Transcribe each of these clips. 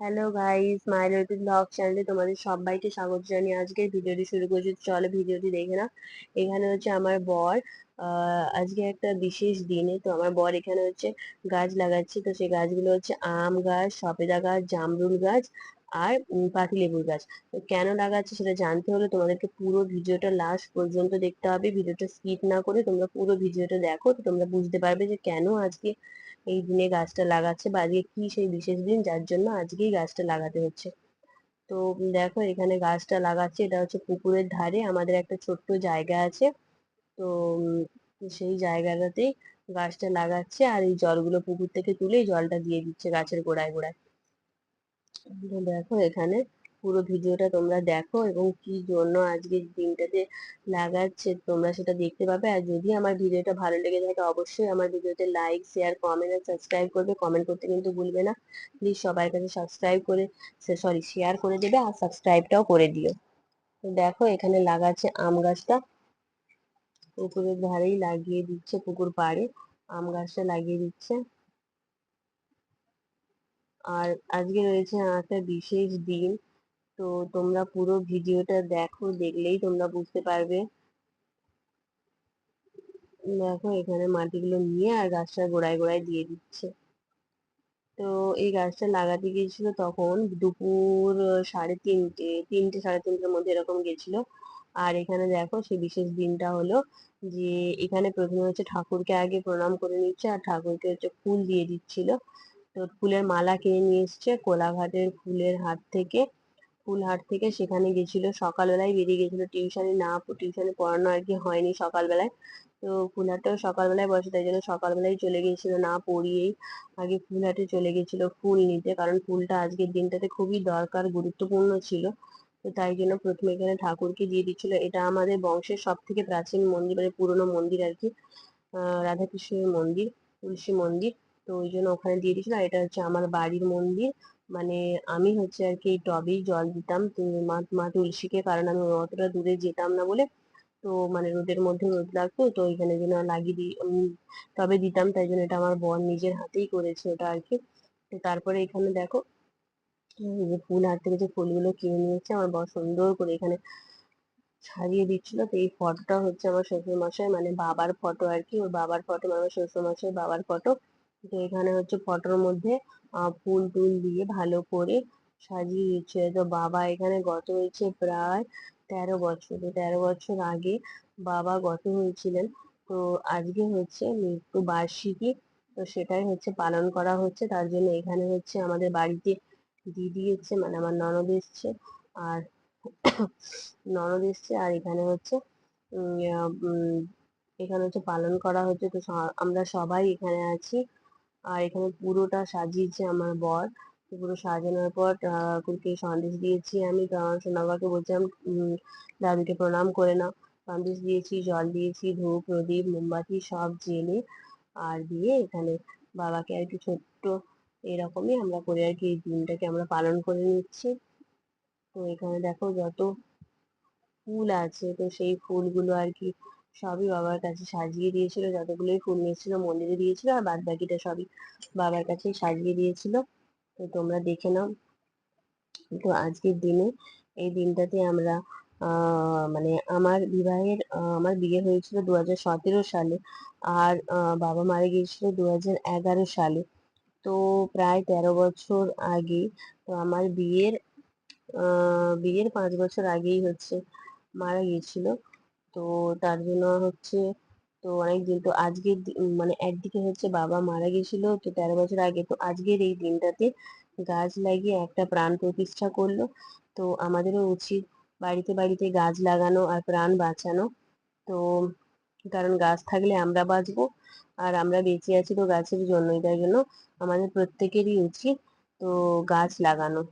Hello guys মাইলটি blog চ্যানেলে তোমাদের সবাইকে স্বাগত জানিয়ে আজকের ভিডিওটি শুরু করছি। চলো ভিডিওটি দেখে না এখানে হচ্ছে আমার বর আজকে একটা বিশেষ দিনে তো আমার বর এখানে হচ্ছে গাছ লাগাচ্ছে। তো সেই গাছগুলো হচ্ছে আম গাছ সপেদা গাছ, জামরুল গাছ আর পাতিলেবুর গাছ। তো কেন লাগাচ্ছে সেটা জানতে হলে তোমাদেরকে পুরো ভিডিওটা লাস্ট পর্যন্ত দেখতে হবে। ভিডিওটা স্কিপ না করে তোমরা পুরো ভিডিওটা দেখো। তো তোমরা বুঝতে পারবে যে কেন আজকে এই দিনে গাছটা লাগাচ্ছে বা আজকে কি সেই বিশেষ দিন যার জন্য আজকেই গাছটা লাগাতে হচ্ছে। তো দেখো এখানে গাছটা লাগাচ্ছে, এটা হচ্ছে পুকুরের ধারে, আমাদের একটা ছোট্ট জায়গা আছে। তো সেই জায়গাটাতেই গাছটা লাগাচ্ছে আর এই জলগুলো পুকুর থেকে তুলে জলটা দিয়ে দিচ্ছে গাছের গোড়ায় গোড়ায়। দেখো এখানে পুরো ভিডিওটা তোমরা দেখো এবং কি জন্য আজকের দিনটাতে লাগাচ্ছে তোমরা সেটা দেখতে পাবে। আর যদি আমার ভিডিওটা ভালো লেগে থাকে অবশ্যই আমার ভিডিওতে লাইক শেয়ার কমেন্ট আর সাবস্ক্রাইব করবে। কমেন্ট করতে কিন্তু ভুলবে না। প্লিজ সবার কাছে সাবস্ক্রাইব করে সরি শেয়ার করে দেবে আর সাবস্ক্রাইবটাও করে দিও। তো দেখো এখানে লাগাচ্ছে আম গাছটা। পুকুরের ধারেই লাগিয়ে দিচ্ছে পুকুর পাড়ে। আম গাছটা লাগিয়ে দিচ্ছে। আর আজকে রয়েছে একটা বিশেষ দিন। তো তোমরা পুরো ভিডিওটা দেখো, দেখলেই তোমরা বুঝতে পারবে। দেখো, এখানে মাটিগুলো নিয়ে আর গাছটা গোড়ায় গোড়ায় দিয়ে দিচ্ছে। তো এই গাছটা লাগাতে গিয়েছিল তখন দুপুর সাড়ে তিনটে তিনটে, সাড়ে তিনটের মধ্যে এরকম গেছিল আর এখানে দেখো, সে বিশেষ দিনটা হলো যে এখানে প্রথমে হচ্ছে ঠাকুরকে আগে প্রণাম করে নিচ্ছে আর ঠাকুরকে হচ্ছে ফুল দিয়ে দিচ্ছিল। তো ফুলের মালা কিনে নিয়ে এসছে কোলাঘাটের ফুলের হাট থেকে। ফুল হাট থেকে সেখানে গেছিল। সকালবেলায় বেরিয়ে গেছিল। টিউশনে না টিউশনে পড়ানো আর কি হয়নি সকালবেলায়। তো ফুলহাটটাও সকালবেলায় বসে, তাই জন্য সকালবেলায় চলে গিয়েছিল না পড়িয়েই। আগে ফুলহাটে চলে গেছিল ফুল নিতে, কারণ ফুলটা আজকের দিনটাতে খুবই দরকার, গুরুত্বপূর্ণ ছিল। তো তাই জন্য প্রথমে এখানে ঠাকুরকে দিয়ে দিচ্ছিল। এটা আমাদের বংশের সব থেকে প্রাচীন মন্দির মানে পুরনো মন্দির আর কি। রাধাকৃষ্ণের মন্দির, তুলসী মন্দির। তো ওই জন্য ওখানে দিয়ে দিয়েছিল। আর এটা হচ্ছে আমার বাড়ির মন্দির। মানে আমি হচ্ছে আর কি টবেই জল দিতাম। মা মা তুলসীকে, কারণ আমি অতটা দূরে যেতাম না বলে তো মানে রোদের মধ্যে রোদ লাগতো, তো ওইখানে যেন লাগিয়ে দিই টবে দিতাম। তাই জন্য এটা আমার বর নিজের হাতেই করেছে ওটা আর কি। তো তারপরে এখানে দেখো যে ফুল হাত থেকে যে ফুলগুলো কিনে নিয়েছে আমার বর সুন্দর করে এখানে সাজিয়ে দিচ্ছিল। তো এই ফটোটা হচ্ছে আমার শ্বশুর মশাই মানে বাবার ফটো আর কি। ওর বাবার ফটো মানে শ্বশুর মশাই বাবার ফটো। তো এখানে হচ্ছে ফটোর মধ্যে ফুল টুল দিয়ে ভালো করে সাজিয়ে দিচ্ছে তো বাবা এখানে গত হয়েছে প্রায় তেরো বছর। তেরো বছর আগে বাবা গত হয়েছিলেন। তো আজকে হচ্ছে মৃত্যু বার্ষিকী। তো সেটাই হচ্ছে পালন করা হচ্ছে। তার জন্য এখানে হচ্ছে আমাদের বাড়িতে দিদি এসছে মানে আমার ননদ এসছে। আর ননদ এসছে আর এখানে হচ্ছে এখানে হচ্ছে পালন করা হচ্ছে। তো আমরা সবাই এখানে আছি। আর এখানে পুরোটা সাজিয়েছে আমার বর। পুরো সাজানোর পর ঠাকুরকে সন্দেশ দিয়েছি আমি। সোনাবাকে বলছিলাম দাদুকে প্রণাম করে নাও। সন্দেশ দিয়েছি, জল দিয়েছি, ধূপ, প্রদীপ, মোমবাতি সব জেলে আর দিয়ে এখানে বাবাকে আর কি ছোট্ট এরকমই আমরা করে আর কি এই দিনটাকে আমরা পালন করে নিচ্ছি। তো এখানে দেখো যত ফুল আছে, তো সেই ফুলগুলো আর কি সবই বাবার কাছে সাজিয়ে দিয়েছিল, যতগুলোই ফুল নিয়েছিল, মন্দিরে দিয়েছিল আর বাদ বাকিটা সবই বাবার কাছে সাজিয়ে দিয়েছিল। তো তোমরা দেখে নাও। তো আজকের দিনে এই দিনটাতে আমরা মানে আমার বিবাহের আমার বিয়ে হয়েছিল দু হাজার সতেরো সালে আর বাবা মারা গিয়েছিল দু হাজার এগারো সালে। তো প্রায় তেরো বছর আগে, তো আমার বিয়ের বিয়ের পাঁচ বছর আগেই হচ্ছে মারা গিয়েছিল। তো তার জন্য হচ্ছে তো অনেকদিন তো আজকের মানে একদিকে হচ্ছে বাবা মারা গেছিল তো তেরো বছর আগে। তো আজকের এই দিনটাতে গাছ লাগিয়ে একটা প্রাণ প্রতিষ্ঠা করল। তো আমাদেরও উচিত বাড়িতে বাড়িতে গাছ লাগানো আর প্রাণ বাঁচানো। তো কারণ গাছ থাকলে আমরা বাঁচবো আর আমরা বেঁচে আছি তো গাছের জন্যই। তাই জন্য আমাদের প্রত্যেকেরই উচিত তো গাছ লাগানো।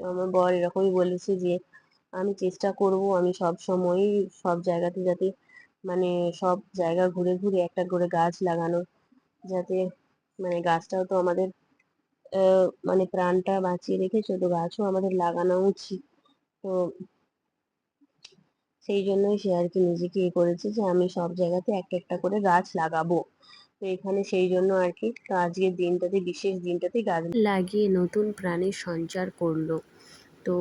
তো আমার বর এরকমই বলেছে যে আমি চেষ্টা করব, আমি সব সময়ই সব জায়গাতে যাতে মানে সব জায়গা ঘুরে ঘুরে একটা করে গাছ লাগানো, যাতে মানে গাছটাও তো আমাদের মানে প্রাণটা বাঁচিয়ে রেখেছে তো গাছও আমাদের লাগানো উচিত। তো সেই জন্যই সে আর কি নিজেকে এ করেছে যে, আমি সব জায়গাতে একটা একটা করে গাছ লাগাবো। তো এখানে সেই জন্য আর কি আজকের দিনটাতে, বিশেষ দিনটাতে গাছ লাগিয়ে নতুন প্রাণের সঞ্চার করল। তো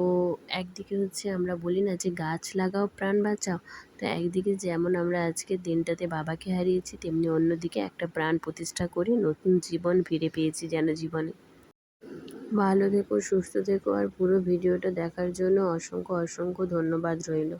একদিকে হচ্ছে আমরা বলি না যে গাছ লাগাও, প্রাণ বাঁচাও। তো একদিকে যেমন আমরা আজকের দিনটাতে বাবাকে হারিয়েছি, তেমনি অন্যদিকে একটা প্রাণ প্রতিষ্ঠা করে নতুন জীবন ফিরে পেয়েছি যেন জীবনে। ভালো থেকো, সুস্থ থেকো, আর পুরো ভিডিওটা দেখার জন্য অসংখ্য অসংখ্য ধন্যবাদ রইল।